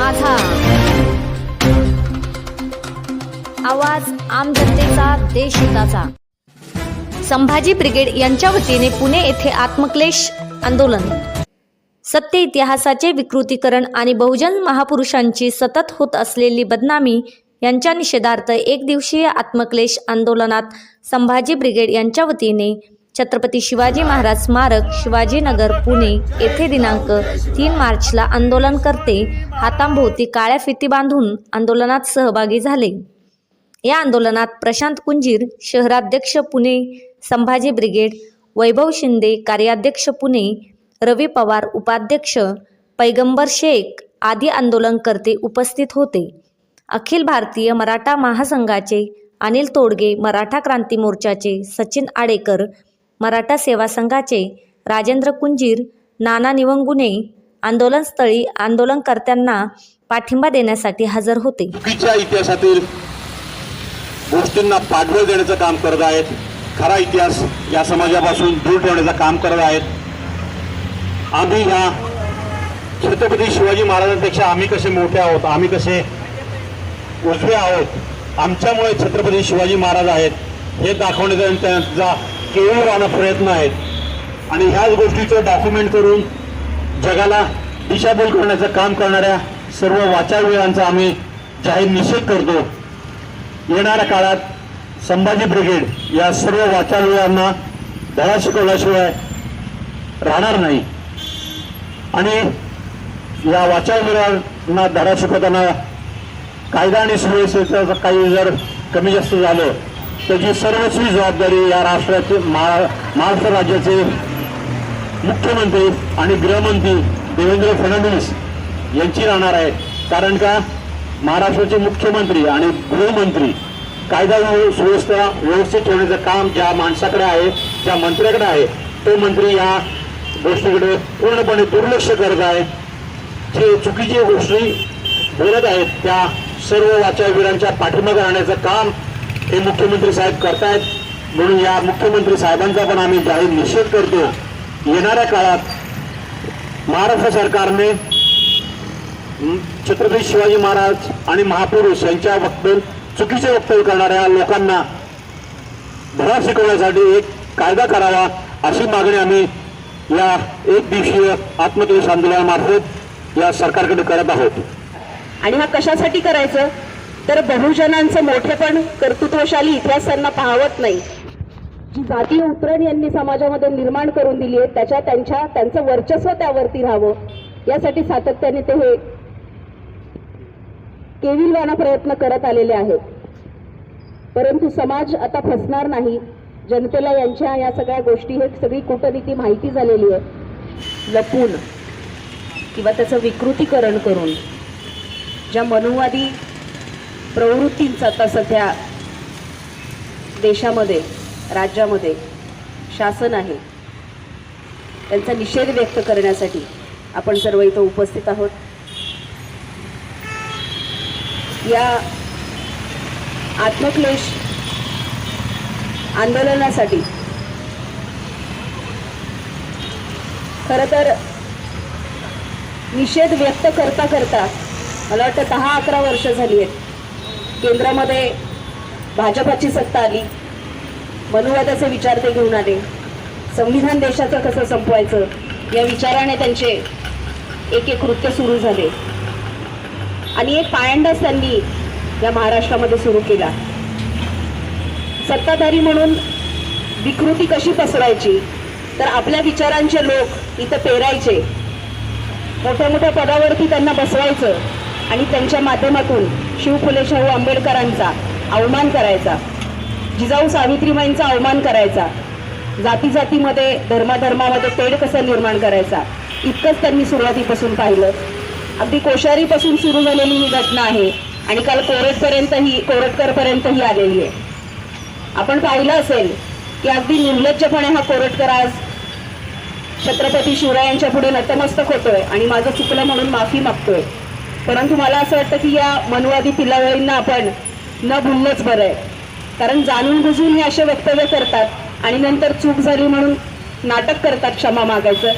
माझा. आवाज आम जनतेचा देश हिताचा. संभाजी ब्रिगेड यांच्या वतीने पुणे येथे आत्मक्लेश आंदोलन. सत्य इतिहासाचे विकृतीकरण आणि बहुजन महापुरुषांची सतत होत असलेली बदनामी यांच्या निषेधार्थ एक दिवसीय आत्मक्लेश आंदोलनात संभाजी ब्रिगेड यांच्या वतीने छत्रपती शिवाजी महाराज स्मारक शिवाजीनगर पुणे येथे दिनांक तीन मार्चला आंदोलनकर्ते हातांभोवती काळ्या फिती बांधून आंदोलनात सहभागी झाले. या आंदोलनात प्रशांत कुंजीर शहराध्यक्ष पुणे संभाजी ब्रिगेड वैभव शिंदे कार्याध्यक्ष पुणे रवी पवार उपाध्यक्ष पैगंबर शेख आदी आंदोलनकर्ते उपस्थित होते. अखिल भारतीय मराठा महासंघाचे अनिल तोडगे मराठा क्रांती मोर्चाचे सचिन आडेकर मराठा सेवा संघाचे राजेंद्र कुंजीर नाना निवंगुने आंदोलनस्थळी आंदोलनकर्त्यांना पाठिंबा देण्यासाठी हजर होते. चुकीच्या इतिहासातील गोष्टींना पाठबळ देण्याचं काम करत आहेत. खरा इतिहास या समाजापासून दूर ठेवण्याचं काम करत आहेत. आम्ही ह्या छत्रपती शिवाजी महाराजांपेक्षा आम्ही कसे मोठे आहोत आम्ही कसे उजवे आहोत आमच्यामुळे छत्रपती शिवाजी महाराज आहेत हे दाखवण्याचा त्यांचा केवळ प्रयत्न आहेत? आणि ह्याच गोष्टीचं डॉक्युमेंट करून जगाला दिशाभूल करण्याचं काम करणाऱ्या सर्व वाचाळवीरांचा आम्ही जाहीर निषेध करतो. येणाऱ्या काळात संभाजी ब्रिगेड या सर्व वाचाळवीरांना धडा शिकवल्याशिवाय राहणार नाही. आणि या वाचाळवीरांना धडा शिकवताना कायदा आणि सुव्यवस्थेचं काही जर कमी जास्त झालं त्याची सर्वस्वी जबाबदारी या राष्ट्राचे महाराष्ट्र राज्याचे मुख्यमंत्री आणि गृहमंत्री देवेंद्र फडणवीस यांची राहणार आहे. कारण का? महाराष्ट्राचे मुख्यमंत्री आणि गृहमंत्री कायदा सुव्यवस्था व्यवस्थित ठेवण्याचं काम ज्या माणसाकडे आहे ज्या मंत्र्याकडे आहे तो मंत्री या गोष्टीकडे पूर्णपणे दुर्लक्ष करत आहे. जे चुकीचे गोष्टी बोलत आहेत त्या सर्व वाचावीरांच्या पाठिंबा करण्याचं काम हे मुख्यमंत्री साहेब करतायत. म्हणून या मुख्यमंत्री साहेबांचा पण आम्ही जाहीर निषेध करतो. येणाऱ्या काळात महाराष्ट्र सरकारने छत्रपती शिवाजी महाराज आणि महापुरुष यांच्या वक्तव्य चुकीचे वक्तव्य करणाऱ्या लोकांना धडा शिकवण्यासाठी एक कायदा करावा अशी मागणी आम्ही या एक दिवसीय आत्मक्लेश आंदोलनामार्फत या सरकारकडे करत आहोत. आणि हा कशासाठी करायचं? तर बहुजनांचं मोठेपण कर्तृत्वशाली इतिहास त्यांना पाहवत नाही. जी जातीय उतरण यांनी समाजामध्ये निर्माण करून दिली आहे त्याच्या त्यांच्या त्यांचं वर्चस्व त्यावरती राहावं. यासाठी सातत्याने ते हे केविलवाना प्रयत्न करत आलेले आहेत. परंतु समाज आता फसणार नाही. जनतेला यांच्या या सगळ्या गोष्टी हे सगळी कूटनीती माहिती झालेली आहे. लपून किंवा त्याचं विकृतीकरण करून ज्या मनुवादी प्रवृत्तींचा आता सध्या देशामध्ये राज्यामध्ये शासन आहे. त्यांचा निषेध व्यक्त करण्यासाठी आपण सर्व इथं उपस्थित आहोत. या आत्मक्लेश आंदोलनासाठी खरं तर निषेध व्यक्त करता करता मला वाटतं दहा अकरा वर्ष झाली आहेत. केंद्रामध्ये भाजपाची सत्ता आली. मनुवादाचे विचार ते घेऊन आले. संविधान देशाचं कसं संपवायचं? या विचाराने त्यांचे एक एक कृत्य सुरू झाले. आणि एक पायंडाच त्यांनी या महाराष्ट्रामध्ये सुरू केला. सत्ताधारी म्हणून विकृती कशी पसरायची? तर आपल्या विचारांचे लोक इथं पेरायचे. मोठ्या मोठ्या पदावरती त्यांना बसवायचं आणि त्यांच्या माध्यमातून शिवफुले शाहू आंबेडकरांचा अवमान करायचा. जिजाऊ सावित्रीबाईंचा अवमान करायचा. जाती जातीमध्ये धर्माधर्मामध्ये तेढ कसा निर्माण करायचा? इतकंच त्यांनी सुरुवातीपासून पाहिलं. अगदी कोश्यारीपासून सुरू झालेली ही घटना आहे आणि काल कोरटपर्यंत ही कोरटकरपर्यंत ही आलेली आहे. आपण पाहिलं असेल की अगदी निर्लज्जपणे हा कोरटकर आज छत्रपती शिवरायांच्या पुढे नतमस्तक होतोय आणि माझं चुकलं म्हणून माफी मागतोय. परंतु मला असं वाटतं की या मनुवादी पिलावळींना आपण न भुललंच बरं आहे. कारण जाणून बुजून हे असे वक्तव्य करतात आणि नंतर चूक झाली म्हणून नाटक करतात क्षमा मागायचं.